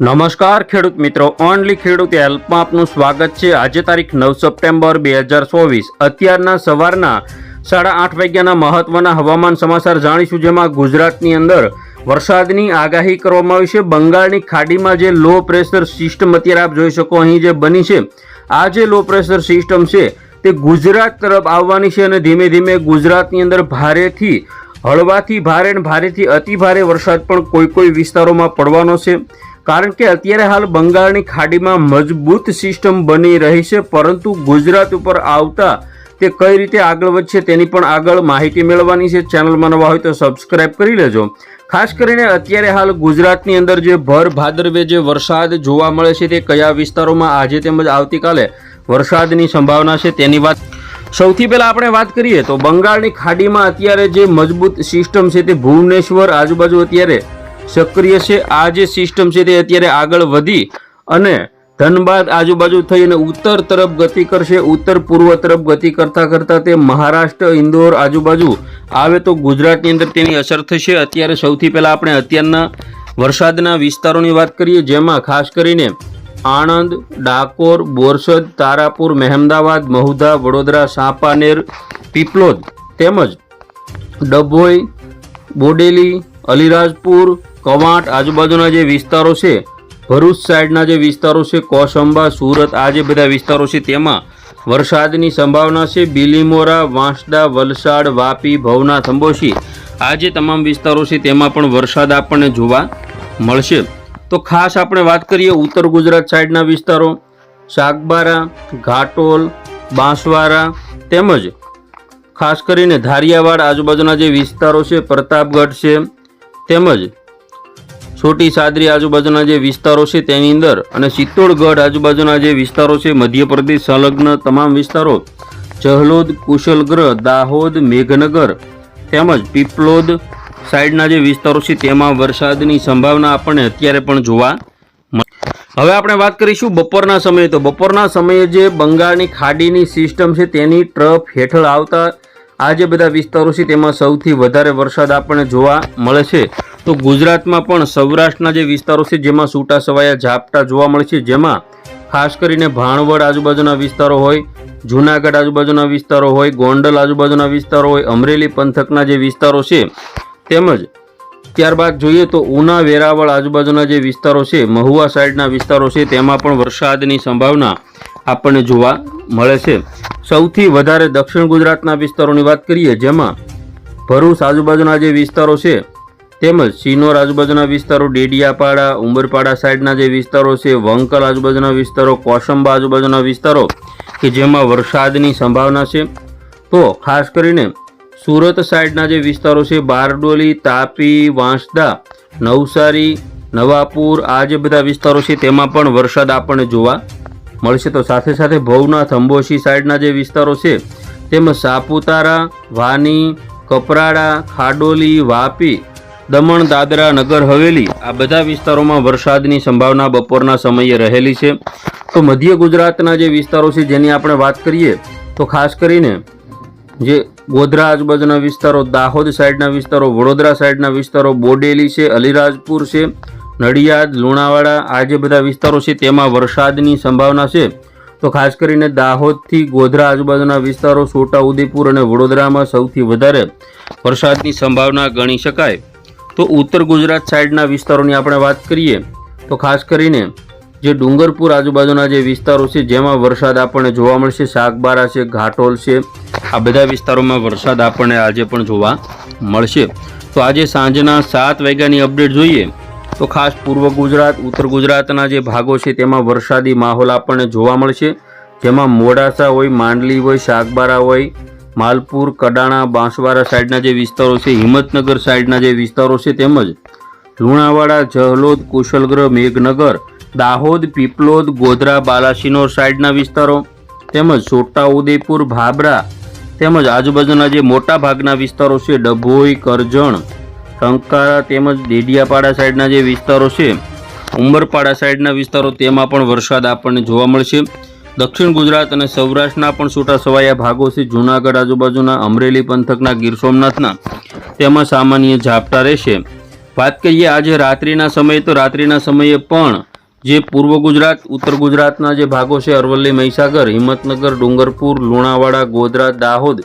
નમસ્કાર ખેડૂત મિત્રો, ઓનલી ખેડૂત હેલ્પમાં આપનું સ્વાગત છે. આજે તારીખ નવ સપ્ટેમ્બર બે હજાર ચોવીસ. અત્યારના સવારના સાડા આઠ વાગ્યાના મહત્વના હવામાન સમાચાર જાણીશું, જેમાં ગુજરાતની અંદર વરસાદની આગાહી કરવામાં આવી છે. બંગાળની ખાડીમાં જે લો પ્રેશર સિસ્ટમ અત્યારે આપ જોઈ શકો, અહીં જે બની છે, આ જે લો પ્રેશર સિસ્ટમ છે, તે ગુજરાત તરફ આવવાની છે અને ધીમે ધીમે ગુજરાતની અંદર ભારેથી, હળવાથી ભારે અને ભારેથી અતિ ભારે વરસાદ પણ કોઈ કોઈ વિસ્તારોમાં પડવાનો છે. કારણ કે અત્યારે હાલ બંગાળની ખાડીમાં મજબૂત સિસ્ટમ બની રહી છે, પરંતુ ગુજરાત ઉપર આવતા તે કઈ રીતે આગળ વધશે તેની પણ આગળ માહિતી મેળવવાની છે. ચેનલમાં નવા હોય તો સબસ્ક્રાઇબ કરી લેજો. ખાસ કરીને અત્યારે હાલ ગુજરાતની અંદર જે ભર ભાદરવે જે વરસાદ જોવા મળે છે તે કયા વિસ્તારોમાં આજે તેમજ આવતીકાલે વરસાદની સંભાવના છે તેની વાત સૌથી પહેલાં આપણે વાત કરીએ તો બંગાળની ખાડીમાં અત્યારે જે મજબૂત સિસ્ટમ છે તે ભુવનેશ્વર આજુબાજુ અત્યારે સક્રિય છે. આ જે સિસ્ટમ છે તે અત્યારે આગળ વધી અને ધનબાદ આજુબાજુ થઈને ઉત્તર તરફ ગતિ કરશે. ઉત્તર પૂર્વ તરફ ગતિ કરતા કરતા તે મહારાષ્ટ્ર, ઇન્દોર આજુબાજુ આવે તો ગુજરાતની અંદર તેની અસર થશે. અત્યારે સૌથી પહેલાં આપણે અત્યારના વરસાદના વિસ્તારોની વાત કરીએ, જેમાં ખાસ કરીને આણંદ, ડાકોર, બોરસદ, તારાપુર, મહેમદાવાદ, મહુધા, વડોદરા, સાપાનેર, પીપલોદ તેમજ ડભોઈ, બોડેલી, અલીરાજપુર કવાંટ આજુબાજુના જે વિસ્તારો છે, ભરૂચ સાઈડના જે વિસ્તારો છે કોસંબા સુરત, આ જે બધા વિસ્તારો છે, તેમાં વરસાદની સંભાવના છે. બિલીમોરા, વાંસદા, વલસાડ, વાપી, ભવના થંબોશી આ જે તમામ વિસ્તારો છે, તેમાં પણ વરસાદ આપણને જોવા મળશે. તો ખાસ આપણે વાત કરીએ ઉત્તર ગુજરાત સાઈડના વિસ્તારો. શાકબારા ઘાટોલ બાંસવારા તેમજ ખાસ કરીને ધારિયાવાડ આજુબાજુના જે વિસ્તારો છે, પ્રતાપગઢ છે, તેમજ છોટી સાદરી આજુબાજુના જે વિસ્તારો છે તેની અંદર અને ચિત્તોડગઢ આજુબાજુના જે વિસ્તારો છે, મધ્યપ્રદેશ સંલગ્ન તમામ વિસ્તારો, જહલોદ કુશલગ્રહ દાહોદ, મેઘનગર તેમજ પીપલોદ સાઈડના જે વિસ્તારો છે તેમાં વરસાદની સંભાવના આપણને અત્યારે પણ જોવા. હવે આપણે વાત કરીશું બપોરના સમયે તો બપોરના સમયે જે બંગાળની ખાડીની સિસ્ટમ છે તેની ટ્રફ હેઠળ આવતા આ જે બધા વિસ્તારો છે તેમાં સૌથી વધારે વરસાદ આપણને જોવા મળે છે તો ગુજરાતમાં પણ સૌરાષ્ટ્રના જે વિસ્તારો છે, જેમાં છૂટા છવાયા ઝાપટા જોવા મળે છે, જેમાં ખાસ કરીને ભાણવડ આજુબાજુના વિસ્તારો હોય, જૂનાગઢ આજુબાજુના વિસ્તારો હોય, ગોંડલ આજુબાજુના વિસ્તારો હોય, અમરેલી પંથકના જે વિસ્તારો છે, તેમજ ત્યારબાદ જોઈએ તો ઉના, વેરાવળ આજુબાજુના જે વિસ્તારો છે, મહુવા સાઈડના વિસ્તારો છે, તેમાં પણ વરસાદની સંભાવના આપણને જોવા મળે છે. સૌથી વધારે દક્ષિણ ગુજરાતના વિસ્તારોની વાત કરીએ, જેમાં ભરૂચ આજુબાજુના જે વિસ્તારો છે તેમજ સિનોર આજુબાજુના વિસ્તારો ડેડિયાપાડા, ઉંબરપાડા સાઈડના જે વિસ્તારો છે વંકલ આજુબાજુના વિસ્તારો, કોસંબા આજુબાજુના વિસ્તારો, કે જેમાં વરસાદની સંભાવના છે. તો ખાસ કરીને સુરત સાઈડના જે વિસ્તારો છે, બારડોલી, તાપી, વાંસદા, નવસારી, નવાપુર, આ જે બધા વિસ્તારો છે, તેમાં પણ વરસાદ આપણને જોવા મળશે. તો સાથે સાથે ભવનાથ, અંબોશી સાઈડના જે વિસ્તારો છે, તેમજ સાપુતારા, વાની, કપરાડા, ખાડોલી, વાપી દમણ, દાદરા, નગર, હવેલી આ બધા વિસ્તારોમાં વરસાદની સંભાવના બપોરના સમયે રહેલી છે. તો મધ્ય ગુજરાતના જે વિસ્તારો છે જેની આપણે વાત કરીએ, તો ખાસ કરીને જે ગોધરા, આજુબાજુના વિસ્તારો, દાહોદ સાઈડના વિસ્તારો, વડોદરા સાઈડના વિસ્તારો, બોડેલી છે, અલીરાજપુર છે, નડિયાદ, લુણાવાડા, આ જે બધા વિસ્તારો છે તેમાં વરસાદની સંભાવના છે. તો ખાસ કરીને દાહોદથી ગોધરા, આજુબાજુના વિસ્તારો છોટાઉદેપુર અને વડોદરામાં સૌથી વધારે વરસાદની સંભાવના ગણી શકાય. તો ઉત્તર ગુજરાત સાઈડના વિસ્તારોની આપણે વાત કરીએ, તો ખાસ કરીને જે ડુંગરપુર આજુબાજુના જે વિસ્તારો છે, જેમાં વરસાદ આપણને જોવા મળશે શાકબારા છે, ઘાટોલ છે, આ બધા વિસ્તારોમાં વરસાદ આપણને આજે પણ જોવા મળશે. તો આજે સાંજના સાત વાગ્યાની અપડેટ જોઈએ, તો ખાસ પૂર્વ ગુજરાત, ઉત્તર ગુજરાતના જે ભાગો છે, તેમાં વરસાદી માહોલ આપણને જોવા મળશે. જેમાં મોડાસા હોય, માંડલી હોય શાકબારા હોય માલપુર, કડાણા, બાંસવાડા સાઈડના જે વિસ્તારો છે, હિંમતનગર સાઈડના જે વિસ્તારો છે તેમજ લુણાવાડા, જહલોદ, કુશલગ્રહ, મેઘનગર, દાહોદ, પીપલોદ, ગોધરા, બાલાસિનોર સાઈડના વિસ્તારો, તેમજ છોટાઉદેપુર ભાબરા તેમજ આજુબાજુના જે મોટા ભાગના વિસ્તારો છે, ડભોઈ, કરજણ, ટંકારા તેમજ દેડિયાપાડા સાઈડના જે વિસ્તારો છે ઉંબરપાડા સાઈડના વિસ્તારો, તેમાં પણ વરસાદ આપણને જોવા મળશે. દક્ષિણ ગુજરાત અને સૌરાષ્ટ્રના પણ છૂટા છવાયા ભાગો છે જૂનાગઢ આજુબાજુના અમરેલી પંથકના ગીર સોમનાથના તેમાં સામાન્ય ઝાપટા રહેશે. વાત કરીએ આજે રાત્રિના સમયે તો રાત્રિના સમયે પણ જે પૂર્વ ગુજરાત, ઉત્તર ગુજરાતના જે ભાગો છે, અરવલ્લી, મહીસાગર, હિંમતનગર, ડુંગરપુર, લુણાવાડા, ગોધરા, દાહોદ,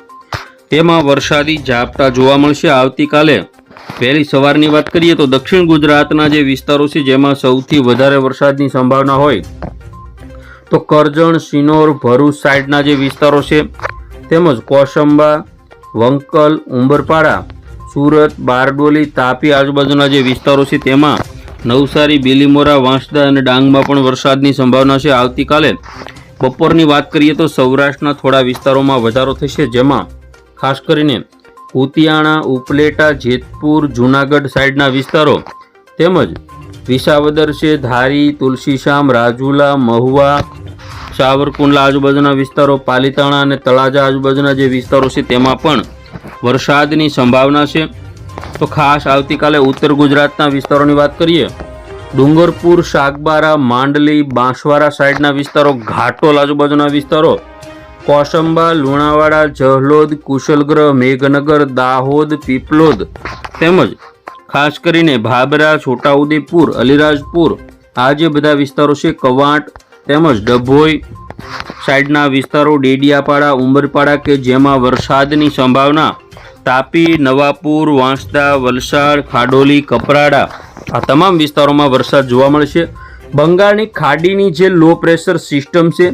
તેમાં વરસાદી ઝાપટા જોવા મળશે. આવતીકાલે વહેલી સવારની વાત કરીએ તો દક્ષિણ ગુજરાતના જે વિસ્તારો છે, જેમાં સૌથી વધારે વરસાદની સંભાવના હોય તો કરજણ સિનોર ભરૂચ સાઈડના જે વિસ્તારો છે, તેમજ કોસંબા, વંકલ, ઉંબરપાડા, સુરત, બારડોલી, તાપી આજુબાજુના જે વિસ્તારો છે, તેમાં નવસારી, બિલીમોરા, વાંસદા અને ડાંગમાં પણ વરસાદની સંભાવના છે. આવતીકાલે બપોરની વાત કરીએ તો સૌરાષ્ટ્રના થોડા વિસ્તારોમાં વધારો થશે, જેમાં ખાસ કરીને કુતિયાણા ઉપલેટા, જેતપુર, જૂનાગઢ સાઈડના વિસ્તારો તેમજ વિસાવદર છે ધારી તુલસીશ્યામ રાજુલા, મહુવા, સાવરકુંડલા આજુબાજુના વિસ્તારો, પાલીતાણા અને તળાજા આજુબાજુના જે વિસ્તારો છે, તેમાં પણ વરસાદની સંભાવના છે. તો ખાસ આવતીકાલે ઉત્તર ગુજરાતના વિસ્તારોની વાત કરીએ, ડુંગરપુર શાકબારા માંડલી, બાંસવાડા સાઈડના વિસ્તારો, ઘાટોલ આજુબાજુના વિસ્તારો, કોસંબા, લુણાવાડા, જહલોદ, કુશલગ્રહ, મેઘનગર, દાહોદ, પીપલોદ તેમજ ખાસ કરીને ભાબરા, છોટાઉદેપુર, અલીરાજપુર, આ જે બધા વિસ્તારો છે, કવાંટ તેમજ ડભોઈ સાઈડના વિસ્તારો, ડેડિયાપાડા, ઉંબરપાડા કે જેમાં વરસાદની સંભાવના તાપી, નવાપુર, વાંસદા, વલસાડ, ખાડોલી, કપરાડા આ તમામ વિસ્તારોમાં વરસાદ જોવા મળશે બંગાળની ખાડીની જે લો પ્રેશર સિસ્ટમ છે,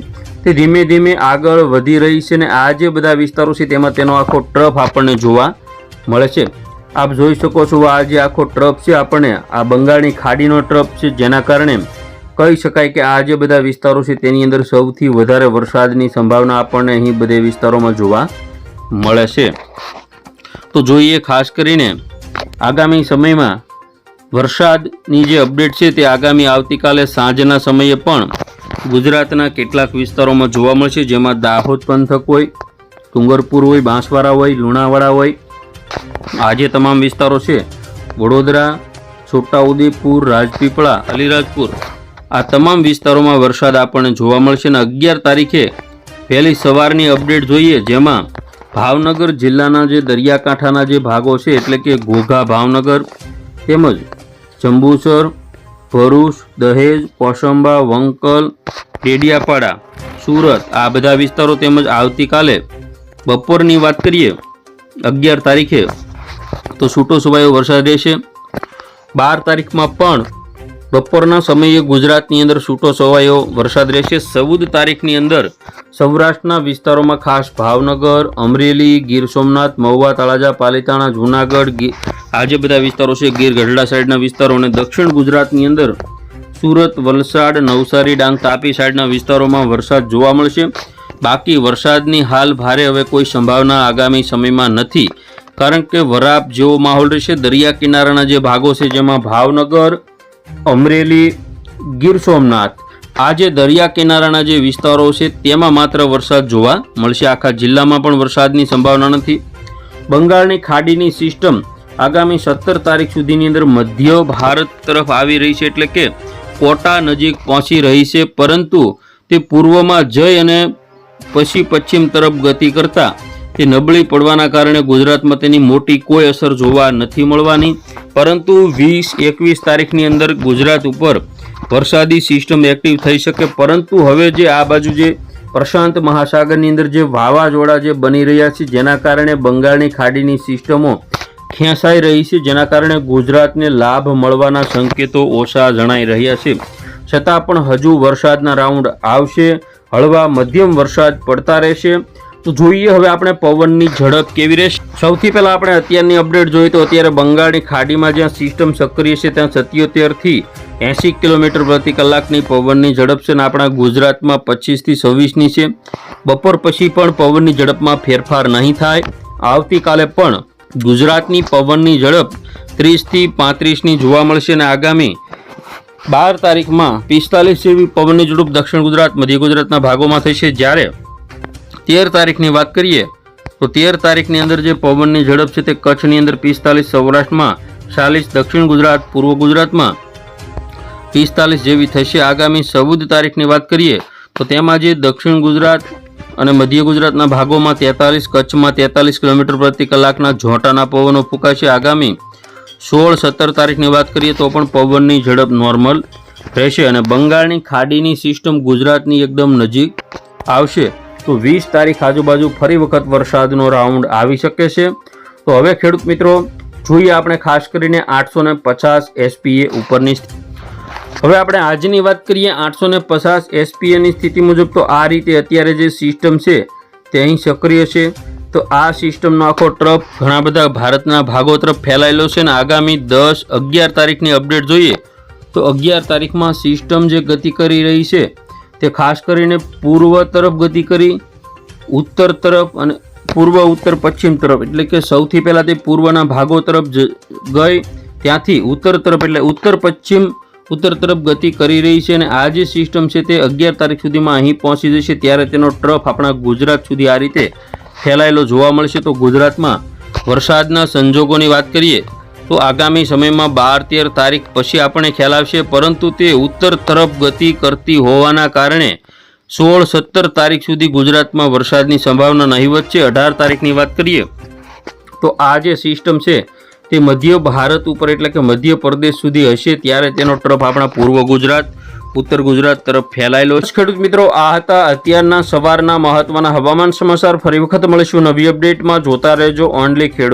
તે ધીમે ધીમે આગળ વધી રહી છે અને આ જે બધા વિસ્તારો છે, તેમાં તેનો આખો ટ્રફ આપણને જોવા મળે છે. આપ જોઈ શકો છો, આ જે આખો ટ્રપ છે આપણને, આ બંગાળની ખાડીનો ટ્રપ છે, જેના કારણે કહી શકાય કે આ જે બધા વિસ્તારો છે, તેની અંદર સૌથી વધારે વરસાદની સંભાવના આપણને અહીં બધે વિસ્તારોમાં જોવા મળે છે. તો જોઈએ, ખાસ કરીને આગામી સમયમાં વરસાદની જે અપડેટ છે, તે આગામી આવતીકાલે સાંજના સમયે પણ ગુજરાતના કેટલાક વિસ્તારોમાં જોવા મળશે, જેમાં દાહોદ પંથક હોય, ડુંગરપુર હોય, બાંસવાડા હોય, લુણાવાડા હોય આ જે તમામ વિસ્તારો છે. વડોદરા, છોટાઉદેપુર, રાજપીપળા, અલીરાજપુર. આ તમામ વિસ્તારોમાં વરસાદ આપણને જોવા મળશે અને અગિયાર તારીખે પહેલી સવારની અપડેટ જોઈએ, જેમાં ભાવનગર જિલ્લાના જે દરિયાકાંઠાના જે ભાગો છે, એટલે કે ઘોઘા, ભાવનગર તેમજ જંબુસર, ભરૂચ, દહેજ કોસંબા વંકલ, ડેડિયાપાડા, સુરત, આ બધા વિસ્તારો તેમજ આવતીકાલે બપોરની વાત કરીએ અગિયાર તારીખે તો છૂટો છવાયો વરસાદ રહેશે. બાર તારીખમાં પણ બપોરના સમયે ગુજરાતની અંદર છૂટો છવાયો વરસાદ રહેશે. ચૌદ તારીખની અંદર સૌરાષ્ટ્રના વિસ્તારોમાં ખાસ ભાવનગર, અમરેલી, ગીર સોમનાથ, મહુવા, તળાજા, પાલીતાણા, જૂનાગઢ આજે બધા વિસ્તારો છે, ગીર ગઢડા સાઈડના વિસ્તારો અને દક્ષિણ ગુજરાતની અંદર સુરત, વલસાડ, નવસારી, ડાંગ, તાપી સાઈડના વિસ્તારોમાં વરસાદ જોવા મળશે. બાકી વરસાદની હાલ ભારે હવે કોઈ સંભાવના આગામી સમયમાં નથી. કારણ કે વરાપ જેવો માહોલ રહેશે. દરિયા કિનારાના જે ભાગો છે, જેમાં ભાવનગર, અમરેલી, ગીર સોમનાથ, આ જે દરિયા કિનારાના જે વિસ્તારો છે, તેમાં માત્ર વરસાદ જોવા મળશે. આખા જિલ્લામાં પણ વરસાદની સંભાવના નથી. બંગાળની ખાડીની સિસ્ટમ આગામી સત્તર તારીખ સુધીની અંદર મધ્ય ભારત તરફ આવી રહી છે, એટલે કે કોટા નજીક પહોંચી રહી છે. પરંતુ તે પૂર્વમાં જઈ અને પછી પશ્ચિમ તરફ ગતિ કરતા તે નબળી પડવાના કારણે ગુજરાતમાં તેની મોટી કોઈ અસર જોવા નથી મળવાની. પરંતુ વીસ એકવીસ તારીખની અંદર ગુજરાત ઉપર વરસાદી સિસ્ટમ એક્ટિવ થઈ શકે. પરંતુ હવે જે આ બાજુ જે પ્રશાંત મહાસાગરની અંદર જે વાવાઝોડા જે બની રહ્યા છે, જેના કારણે બંગાળની ખાડીની સિસ્ટમો ખેંચાઈ રહી છે, જેના કારણે ગુજરાતને લાભ મળવાના સંકેતો ઓછા જણાઈ રહ્યા છે. છતાં પણ હજુ વરસાદના રાઉન્ડ આવશે. હળવા મધ્યમ વરસાદ પડતા રહેશે. તો જોઈએ હવે આપણે પવનની ઝડપ કેવી રહેશે. સૌથી પહેલાં આપણે અત્યારની અપડેટ જોઈએ તો અત્યારે બંગાળની ખાડીમાં જ્યાં સિસ્ટમ સક્રિય છે, ત્યાં સત્યોતેરથી એંસી કિલોમીટર પ્રતિ કલાકની પવનની ઝડપ છે અને આપણા ગુજરાતમાં પચીસથી છવ્વીસની છે. બપોર પછી પણ પવનની ઝડપમાં ફેરફાર નહીં થાય. આવતીકાલે પણ ગુજરાતની પવનની ઝડપ ત્રીસથી પાંત્રીસની જોવા મળશે અને આગામી બાર તારીખમાં પિસ્તાલીસ જેવી પવનની ઝડપ દક્ષિણ ગુજરાત, મધ્ય ગુજરાતના ભાગોમાં થશે. જ્યારે તેર તારીખની વાત કરીએ, તો તેર તારીખની અંદર જે પવનની ઝડપ છે તે કચ્છની અંદર પિસ્તાલીસ, સૌરાષ્ટ્રમાં ચાલીસ, દક્ષિણ ગુજરાત, પૂર્વ ગુજરાતમાં પિસ્તાલીસ જેવી થશે. આગામી ચૌદ તારીખની વાત કરીએ, તો તેમાં જે દક્ષિણ ગુજરાત અને મધ્ય ગુજરાતના ભાગોમાં તેતાલીસ, કચ્છમાં તેતાલીસ કિલોમીટર પ્રતિ કલાકના ઝોંટાના પવનો ફૂંકાશે. આગામી સોળ સત્તર તારીખની વાત કરીએ તો પણ પવનની ઝડપ નોર્મલ રહેશે અને બંગાળની ખાડીની સિસ્ટમ ગુજરાતની એકદમ નજીક આવશે. તો વીસ તારીખ આજુબાજુ ફરી વખત વરસાદનો રાઉન્ડ આવી શકે છે. તો હવે ખેડૂત મિત્રો, જોઈએ આપણે ખાસ કરીને આઠસો ને પચાસ એસપીએ ઉપરની હવે આપણે આજની વાત કરીએ આઠસો ને પચાસ એસપીએની સ્થિતિ મુજબ તો આ રીતે અત્યારે જે સિસ્ટમ છે તે અહીં સક્રિય છે. તો આ સિસ્ટમનો આખો ટ્રફ ઘણા બધા ભારતના ભાગો તરફ ફેલાયેલો છે અને આગામી દસ, અગિયાર તારીખની અપડેટ જોઈએ તો અગિયાર તારીખમાં સિસ્ટમ જે ગતિ કરી રહી છે તે ખાસ કરીને પૂર્વ તરફ ગતિ કરી, ઉત્તર તરફ અને પૂર્વ, ઉત્તર, પશ્ચિમ તરફ એટલે કે સૌથી પહેલાં તે પૂર્વના ભાગો તરફ ગઈ, ત્યાંથી ઉત્તર તરફ એટલે ઉત્તર, પશ્ચિમ, ઉત્તર તરફ ગતિ કરી રહી છે અને આ જે સિસ્ટમ છે તે અગિયાર તારીખ સુધીમાં અહીં પહોંચી જશે, ત્યારે તેનો ટ્રફ આપણા ગુજરાત સુધી આ રીતે ફેલાયેલો જોવા મળશે તો ગુજરાતમાં વરસાદના સંજોગોની વાત કરીએ તો આગામી સમયમાં બાર તેર તારીખ પછી આપણે ખ્યાલ આવશે, પરંતુ તે ઉત્તર તરફ ગતિ કરતી હોવાના કારણે સોળ સત્તર તારીખ સુધી ગુજરાતમાં વરસાદની સંભાવના નહીવત છે અઢાર તારીખની વાત કરીએ તો આ જે સિસ્ટમ છે તે મધ્ય ભારત ઉપર એટલે કે મધ્ય પ્રદેશ સુધી હશે, ત્યારે તેનો ટ્રફ આપણા પૂર્વ ગુજરાત ઉત્તર ગુજરાત તરફ ફેલાયેલો ખેડૂત મિત્રો, આ હતા અત્યારના સવારના મહત્વના હવામાન સમાચાર. ફરી વખત મળીશું નવી અપડેટમાં. જોતા રહેજો ઓનલી ખેડૂત.